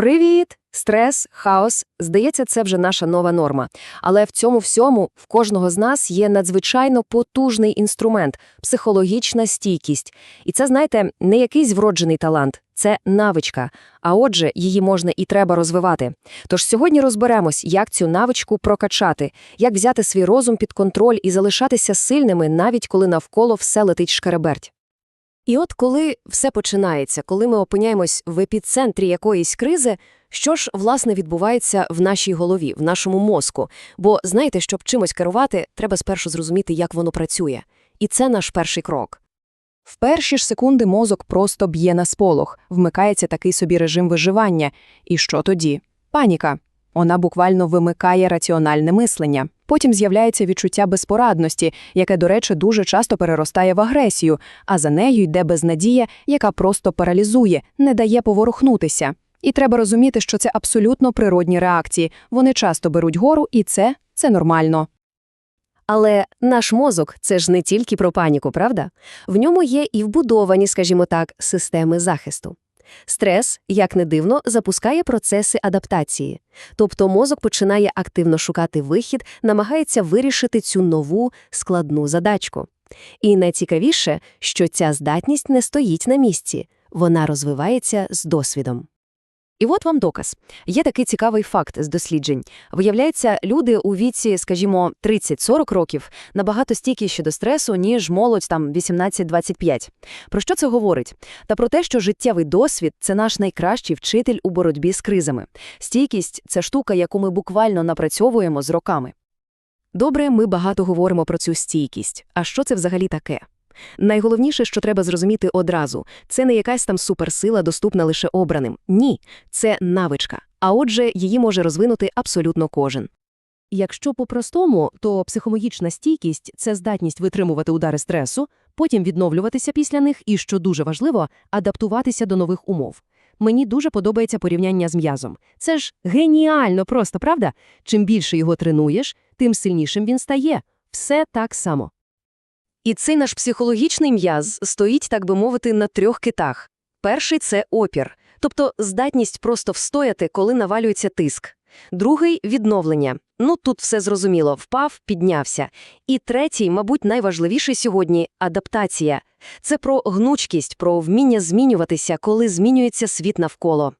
Привіт! Стрес, хаос. Здається, це вже наша нова норма. Але в цьому всьому в кожного з нас є надзвичайно потужний інструмент психологічна стійкість. І це, знаєте, не якийсь вроджений талант, це навичка. А отже, її можна і треба розвивати. Тож сьогодні розберемось, як цю навичку прокачати, як взяти свій розум під контроль і залишатися сильними, навіть коли навколо все летить шкереберть. І от коли все починається, коли ми опиняємось в епіцентрі якоїсь кризи, що ж, власне, відбувається в нашій голові, в нашому мозку? Бо, знаєте, щоб чимось керувати, треба спершу зрозуміти, як воно працює. І це наш перший крок. В перші ж секунди мозок просто б'є на сполох, вмикається такий собі режим виживання. І що тоді? Паніка. Вона буквально вимикає раціональне мислення. Потім з'являється відчуття безпорадності, яке, до речі, дуже часто переростає в агресію, а за нею йде безнадія, яка просто паралізує, не дає поворухнутися. І треба розуміти, що це абсолютно природні реакції. Вони часто беруть гору, і це, це нормально. Але наш мозок це ж не тільки про паніку, правда? В ньому є і вбудовані, скажімо так, системи захисту. Стрес, як не дивно, запускає процеси адаптації. Тобто мозок починає активно шукати вихід, намагається вирішити цю нову складну задачку. І найцікавіше, що ця здатність не стоїть на місці, вона розвивається з досвідом. І от вам доказ. Є такий цікавий факт з досліджень. Виявляється, люди у віці, скажімо, 30-40 років набагато стійкіші до стресу, ніж молодь там 18-25. Про що це говорить? Та про те, що життєвий досвід це наш найкращий вчитель у боротьбі з кризами. Стійкість це штука, яку ми буквально напрацьовуємо з роками. Добре, ми багато говоримо про цю стійкість. А що це взагалі таке? Найголовніше, що треба зрозуміти одразу, це не якась там суперсила, доступна лише обраним. Ні, це навичка. А отже, її може розвинути абсолютно кожен. Якщо по-простому, то психологічна стійкість це здатність витримувати удари стресу, потім відновлюватися після них і, що дуже важливо, адаптуватися до нових умов. Мені дуже подобається порівняння з м'язом. Це ж геніально просто, правда? Чим більше його тренуєш, тим сильнішим він стає. Все так само. І цей наш психологічний м'яз стоїть, так би мовити, на трьох китах. Перший це опір, тобто здатність просто встояти, коли навалюється тиск. Другий відновлення. Ну тут все зрозуміло, впав, піднявся. І третій, мабуть, найважливіший сьогодні адаптація. Це про гнучкість, про вміння змінюватися, коли змінюється світ навколо.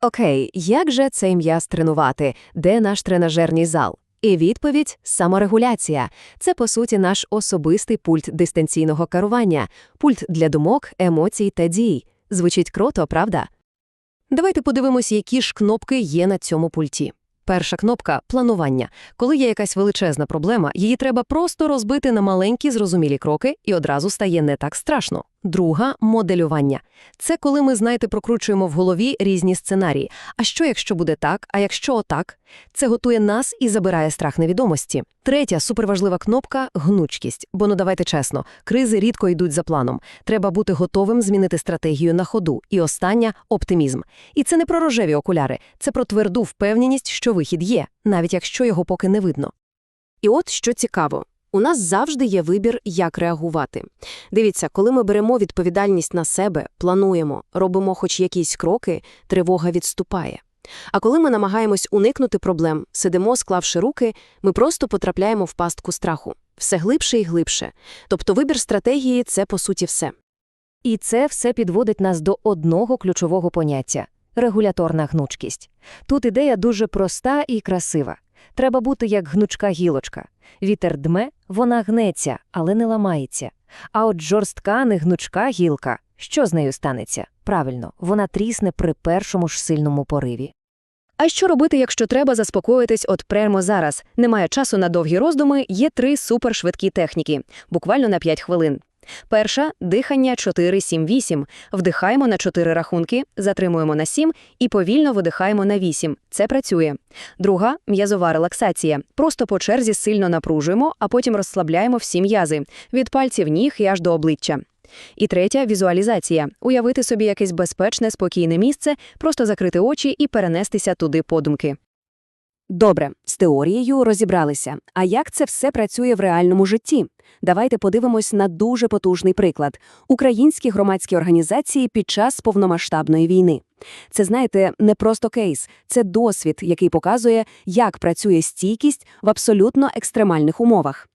Окей, як же цей м'яз тренувати? Де наш тренажерний зал? І відповідь саморегуляція. Це, по суті, наш особистий пульт дистанційного керування, пульт для думок, емоцій та дій. Звучить круто, правда? Давайте подивимося, які ж кнопки є на цьому пульті. Перша кнопка планування. Коли є якась величезна проблема, її треба просто розбити на маленькі зрозумілі кроки, і одразу стає не так страшно. Друга моделювання. Це коли ми, знаєте, прокручуємо в голові різні сценарії. А що, якщо буде так, а якщо отак? Це готує нас і забирає страх невідомості. Третя суперважлива кнопка гнучкість. Бо ну давайте чесно, кризи рідко йдуть за планом. Треба бути готовим змінити стратегію на ходу. І остання оптимізм. І це не про рожеві окуляри, це про тверду впевненість, що вихід є, навіть якщо його поки не видно. І от що цікаво. У нас завжди є вибір, як реагувати. Дивіться, коли ми беремо відповідальність на себе, плануємо, робимо хоч якісь кроки, тривога відступає. А коли ми намагаємось уникнути проблем, сидимо, склавши руки, ми просто потрапляємо в пастку страху. Все глибше і глибше. Тобто вибір стратегії це по суті все. І це все підводить нас до одного ключового поняття регуляторна гнучкість. Тут ідея дуже проста і красива. Треба бути як гнучка гілочка. Вітер дме, вона гнеться, але не ламається. А от жорстка, не гнучка гілка. Що з нею станеться? Правильно, вона трісне при першому ж сильному пориві. А що робити, якщо треба заспокоїтись от прямо зараз? Немає часу на довгі роздуми, є три супершвидкі техніки, буквально на 5 хвилин. Перша дихання 4-7-8. Вдихаємо на 4 рахунки, затримуємо на 7 і повільно видихаємо на 8. Це працює. Друга м'язова релаксація. Просто по черзі сильно напружуємо, а потім розслабляємо всі м'язи від пальців ніг і аж до обличчя. І третя візуалізація уявити собі якесь безпечне, спокійне місце, просто закрити очі і перенестися туди подумки. Добре, з теорією розібралися. А як це все працює в реальному житті? Давайте подивимось на дуже потужний приклад – українські громадські організації під час повномасштабної війни. Це, знаєте, не просто кейс, це досвід, який показує, як працює стійкість в абсолютно екстремальних умовах.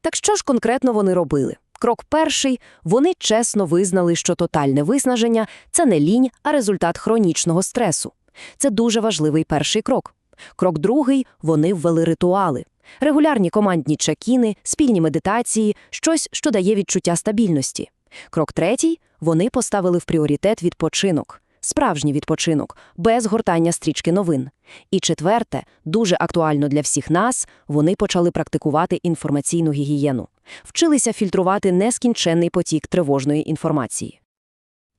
Так що ж конкретно вони робили? Крок перший – вони чесно визнали, що тотальне виснаження – це не лінь, а результат хронічного стресу. Це дуже важливий перший крок. Крок другий – вони ввели ритуали. Регулярні командні чекіни, спільні медитації, щось, що дає відчуття стабільності. Крок третій – вони поставили в пріоритет відпочинок. Справжній відпочинок, без гортання стрічки новин. І четверте, дуже актуально для всіх нас, вони почали практикувати інформаційну гігієну. Вчилися фільтрувати нескінченний потік тривожної інформації.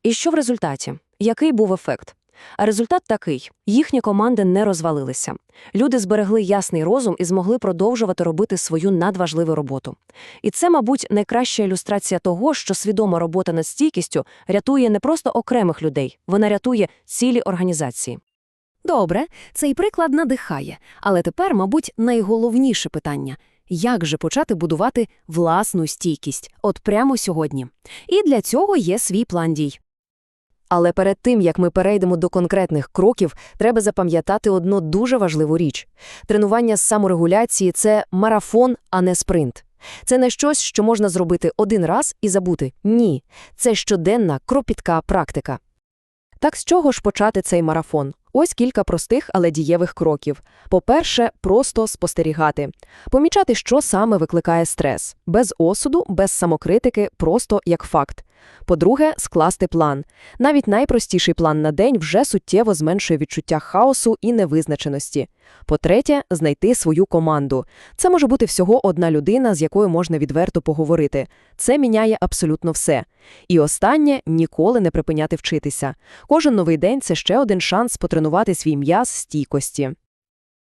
І що в результаті? Який був ефект? А результат такий – їхні команди не розвалилися. Люди зберегли ясний розум і змогли продовжувати робити свою надважливу роботу. І це, мабуть, найкраща ілюстрація того, що свідома робота над стійкістю рятує не просто окремих людей, вона рятує цілі організації. Добре, цей приклад надихає. Але тепер, мабуть, найголовніше питання – як же почати будувати власну стійкість, от прямо сьогодні? І для цього є свій план дій. Але перед тим, як ми перейдемо до конкретних кроків, треба запам'ятати одну дуже важливу річ. Тренування з саморегуляції – це марафон, а не спринт. Це не щось, що можна зробити один раз і забути. Ні. Це щоденна, кропітка практика. Так з чого ж почати цей марафон? Ось кілька простих, але дієвих кроків. По-перше, просто спостерігати. Помічати, що саме викликає стрес. Без осуду, без самокритики, просто як факт. По-друге, скласти план. Навіть найпростіший план на день вже суттєво зменшує відчуття хаосу і невизначеності. По-третє, знайти свою команду. Це може бути всього одна людина, з якою можна відверто поговорити. Це міняє абсолютно все. І останнє – ніколи не припиняти вчитися. Кожен новий день – це ще один шанс потренувати свій м'яз стійкості.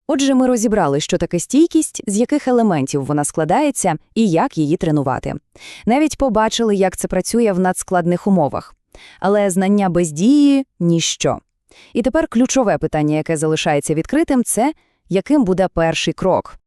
Отже, ми розібрали, що таке стійкість, з яких елементів вона складається і як її тренувати. Навіть побачили, як це працює в надскладних умовах. Але знання без дії – ніщо. І тепер ключове питання, яке залишається відкритим – це яким буде перший крок.